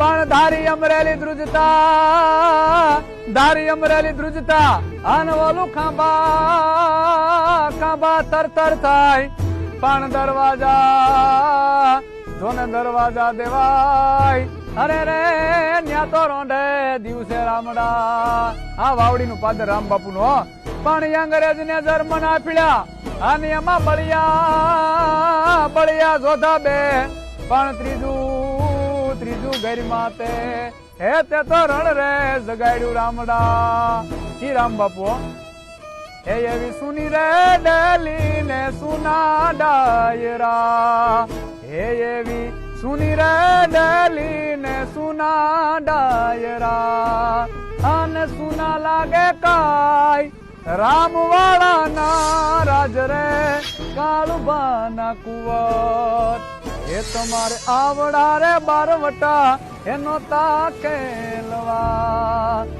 પણ ધારી અમરેલી ધ્રુજતા, ધારી અમરેલી ધ્રુજતા અને ઓલું ખાંભા ખાંભા તર તર થાય. પણ દરવાજા જોને દરવાજા દેવાય. અરે રે, ન્યા તો રોંઢે દિવસે રામડા. આ વાવડીનું પાદર રામ બાપુ હો. પણ અંગ્રેજ ને જર્મન આપડ્યા અને એમાં બળિયા બળિયા જોધા બે. પણ ત્રીજું ઘરમાં તે હે તે તો રણ રે જગાડ્યું રામડા. શ્રી રામ બાપુ, હે. એવી સુની રે ડેલી ને સુના ડાયરા. હે એવી સુની રે ડેલી ને સુના ડાયરા. અને સુના લાગે કાય રામ વાળા ના રાજ રે, કાળુબાના કુંવર. એ તમારે આવડા રે બારવટા એનો તા કેલવા